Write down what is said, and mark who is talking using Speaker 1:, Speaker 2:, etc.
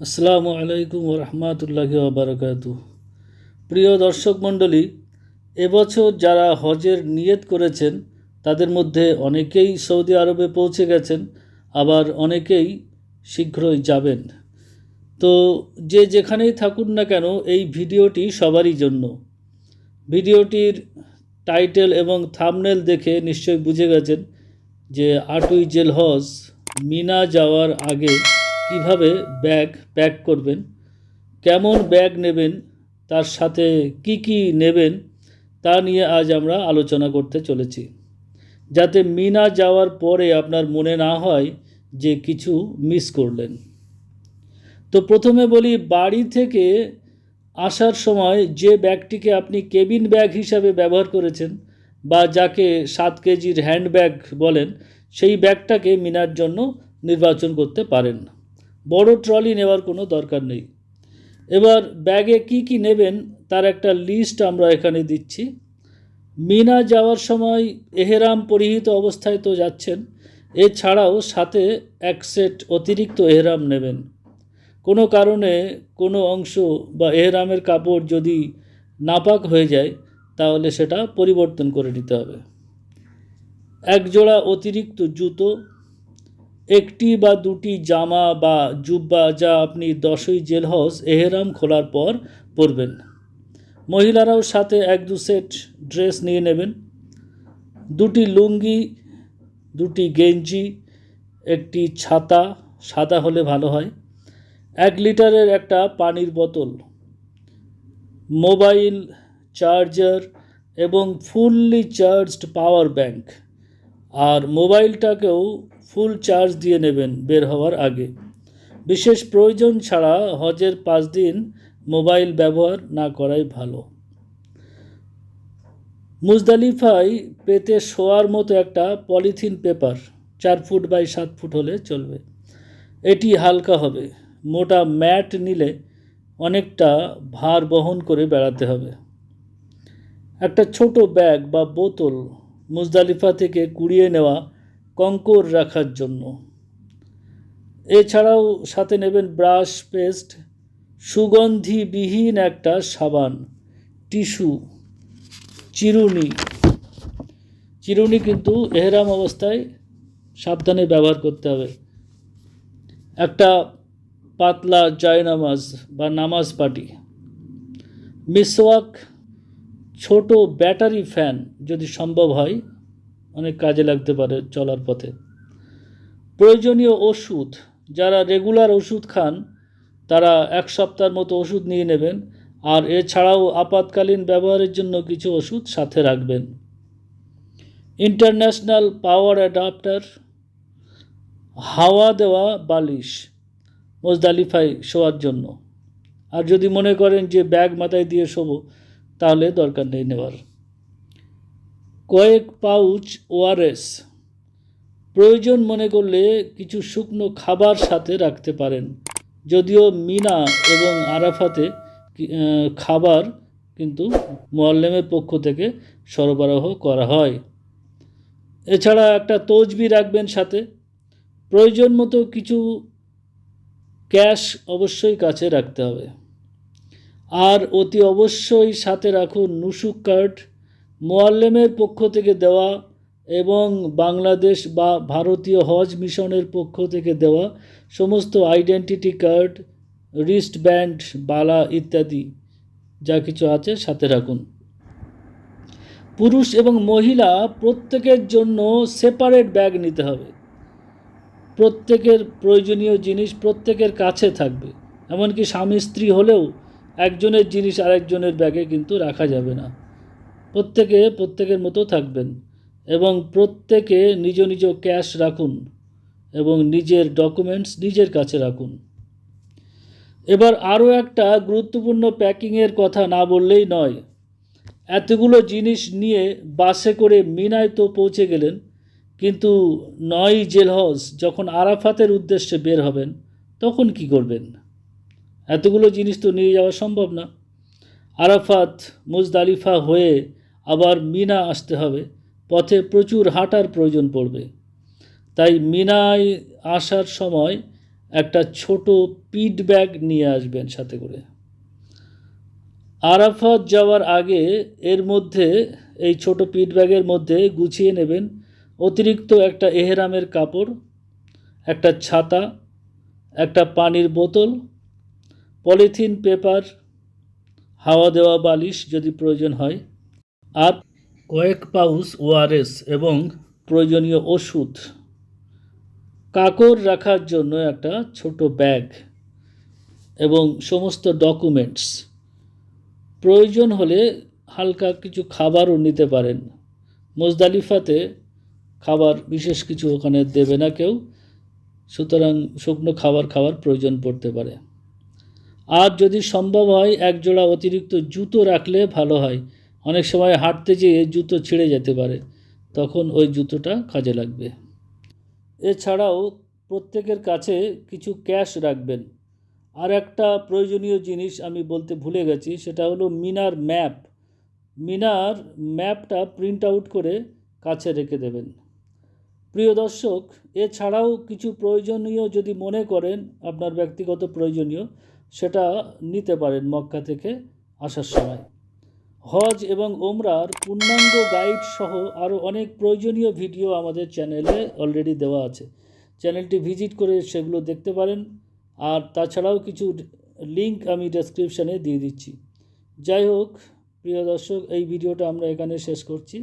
Speaker 1: আসসালামু আলাইকুম রহমতুল্লাহি বারকাত প্রিয় দর্শক মণ্ডলী, এবছর যারা হজের নিয়ত করেছেন, তাদের মধ্যে অনেকেই সৌদি আরবে পৌঁছে গেছেন, আবার অনেকেই শীঘ্রই যাবেন। তো যে যেখানেই থাকুন না কেন, এই ভিডিওটি সবারই জন্য। ভিডিওটির টাইটেল এবং থামনেল দেখে নিশ্চয়ই বুঝে গেছেন যে আটই জেল হজ মিনা যাওয়ার আগে কীভাবে ব্যাগ প্যাক করবেন, কেমন ব্যাগ নেবেন, তার সাথে কি কি নেবেন, তা নিয়ে আজ আমরা আলোচনা করতে চলেছি। যাতে মিনা যাওয়ার পরে আপনার মনে না হয় যে কিছু মিস করলেন। তো প্রথমে বলি, বাড়ি থেকে আসার সময় যে ব্যাগটিকে আপনি কেবিন ব্যাগ হিসাবে ব্যবহার করেছেন বা যাকে সাত কেজির হ্যান্ড ব্যাগ বলেন, সেই ব্যাগটাকে মিনার জন্য নির্বাচন করতে পারেন। বড় ট্রলি নেওয়ার কোনো দরকার নেই। এবার ব্যাগে কি কি নেবেন তার একটা লিস্ট আমরা এখানে দিচ্ছি। মিনা যাওয়ার সময় এহেরাম পরিহিত অবস্থায় তো যাচ্ছেন, এছাড়াও সাথে এক সেট অতিরিক্ত এহেরাম নেবেন। কোনো কারণে কোনো অংশ বা এহেরামের কাপড় যদি নাপাক হয়ে যায়, তাহলে সেটা পরিবর্তন করে নিতে হবে। এক জোড়া অতিরিক্ত জুতো একটি বা দুটি জামা বা জুব্বা যা আপনি দশই জেল হাউস এহেরাম খোলার পর পরবেন। মহিলারাও সাথে এক দু সেট ড্রেস নিয়ে নেবেন। দুটি লুঙ্গি, দুটি গেঞ্জি, একটি ছাতা, সাদা হলে ভালো হয়। এক লিটারের একটা পানির বোতল, মোবাইল চার্জার এবং ফুললি চার্জড পাওয়ার ব্যাংক। আর মোবাইলটাকেও ফুল চার্জ দিয়ে নেবেন বের হওয়ার আগে। বিশেষ প্রয়োজন ছাড়া হজের পাঁচ দিন মোবাইল ব্যবহার না করাই ভালো। মুজদালিফায় পেতে শোয়ার মতো একটা পলিথিন পেপার চার ফুট বাই সাত ফুট হলে চলবে। এটি হালকা হবে। মোটা ম্যাট নিলে অনেকটা ভার বহন করে বেড়াতে হবে। একটা ছোট ব্যাগ বা বোতল মুজদালিফা থেকে কুড়িয়ে নেওয়া কঙ্কর রাখার জন্য। এছাড়াও সাথে নেবেন ব্রাশ পেস্ট, সুগন্ধিবিহীন একটা সাবান, টিস্যু, চিরুনি। চিরুনি কিন্তু এহরাম অবস্থায় সাবধানে ব্যবহার করতে হবে। একটা পাতলা জয়নামাজ বা নামাজ পাটি। মিসওয়াক ছোট ব্যাটারি ফ্যান যদি সম্ভব হয়, অনেক কাজে লাগতে পারে চলার পথে। প্রয়োজনীয় ওষুধ, যারা রেগুলার ওষুধ খান, তারা এক সপ্তাহের মতো ওষুধ নিয়ে নেবেন। আর এছাড়াও আপাতকালীন ব্যবহারের জন্য কিছু ওষুধ সাথে রাখবেন। ইন্টারন্যাশনাল পাওয়ার অ্যাডাপ্টার, হাওয়া দেওয়া বালিশ মোজদালিফাই শোয়ার জন্য। আর যদি মনে করেন যে ব্যাগ মাথায় দিয়ে শোবো তাহলে দরকার নেই নেওয়ার। কয়েক পাউচ ওআরএস। প্রয়োজন মনে করলে কিছু শুকনো খাবার সাথে রাখতে পারেন। যদিও মিনা এবং আরাফাতে খাবার কিন্তু মোয়াল্লেমের পক্ষ থেকে সরবরাহ করা হয়। এছাড়া একটা তজবি রাখবেন সাথে। প্রয়োজন মতো কিছু ক্যাশ অবশ্যই কাছে রাখতে হবে। আর অতি অবশ্যই সাথে রাখুন নুসুক কার্ড, মোয়াল্লেমের পক্ষ থেকে দেওয়া এবং বাংলাদেশ বা ভারতীয় হজ মিশনের পক্ষ থেকে দেওয়া সমস্ত আইডেন্টিটি কার্ড, রিস্ট ব্যান্ড, বালা ইত্যাদি, যা কিছু আছে সাথে রাখুন। পুরুষ এবং মহিলা প্রত্যেকের জন্য সেপারেট ব্যাগ নিতে হবে। প্রত্যেকের প্রয়োজনীয় জিনিস প্রত্যেকের কাছে থাকবে। এমনকি স্বামী স্ত্রী হলেও একজনের জিনিস আরেকজনের ব্যাগে কিন্তু রাখা যাবে না। প্রত্যেকে প্রত্যেকের মতো থাকবেন এবং প্রত্যেকে নিজ নিজ ক্যাশ রাখুন এবং নিজের ডকুমেন্টস নিজের কাছে রাখুন। এবার আরও একটা গুরুত্বপূর্ণ প্যাকিংয়ের কথা না বললেই নয়। এতগুলো জিনিস নিয়ে বাসে করে মিনায় তো পৌঁছে গেলেন, কিন্তু নয় জেলহজ, যখন আরাফাতের উদ্দেশ্যে বের হবেন, তখন কি করবেন? এতগুলো জিনিস তো নিয়ে যাওয়া সম্ভব না। আরাফাত মুজদালিফা হয়ে আবার মিনা আসতে হবে। পথে প্রচুর হাঁটার প্রয়োজন পড়বে। তাই মিনায় আসার সময় একটা ছোট পিট ব্যাগ নিয়ে আসবেন সাথে করে। আরাফাত যাওয়ার আগে এর মধ্যে, এই ছোট পিট ব্যাগের মধ্যে গুছিয়ে নেবেন। অতিরিক্ত একটা এহেরামের কাপড়, একটা ছাতা, একটা পানির বোতল পলিথিন, পেপার, হাওয়া দেওয়া বালিশ যদি প্রয়োজন হয়, আর কয়েক পাউচ ওআরএস এবং প্রয়োজনীয় ওষুধ। কাকর রাখার জন্য একটা ছোট ব্যাগ এবং সমস্ত ডকুমেন্টস। প্রয়োজন হলে হালকা কিছু খাবারও নিতে পারেন। মোজদালিফাতে খাবার বিশেষ কিছু ওখানে দেবে না কেউ, সুতরাং শুকনো খাবার খাওয়ার প্রয়োজন পড়তে পারে। আর যদি সম্ভব হয় এক জোড়া অতিরিক্ত জুতো রাখলে ভালো হয়। অনেক সময় হাঁটতে যেয়ে জুতো ছিঁড়ে যেতে পারে, তখন ওই জুতোটা কাজে লাগবে। এছাড়াও প্রত্যেকের কাছে কিছু ক্যাশ রাখবেন। আর একটা প্রয়োজনীয় জিনিস আমি বলতে ভুলে গেছি, সেটা হলো মিনার ম্যাপ। মিনার ম্যাপটা প্রিন্ট আউট করে কাছে রেখে দেবেন। প্রিয় দর্শক, এছাড়াও কিছু প্রয়োজনীয় যদি মনে করেন, আপনার ব্যক্তিগত প্রয়োজনীয় সেটা নিতে পারেন মক্কা থেকে আসার সময়। হজ এবং ওমরার পূর্ণাঙ্গ গাইড সহ আরও অনেক প্রয়োজনীয় ভিডিও আমাদের চ্যানেলে অলরেডি দেওয়া আছে। চ্যানেলটি ভিজিট করে সেগুলো দেখতে পারেন। আর তাছাড়াও কিছু লিংক আমি ডেসক্রিপশানে দিয়ে দিচ্ছি। যাই হোক, প্রিয় দর্শক, এই ভিডিওটা আমরা এখানে শেষ করছি।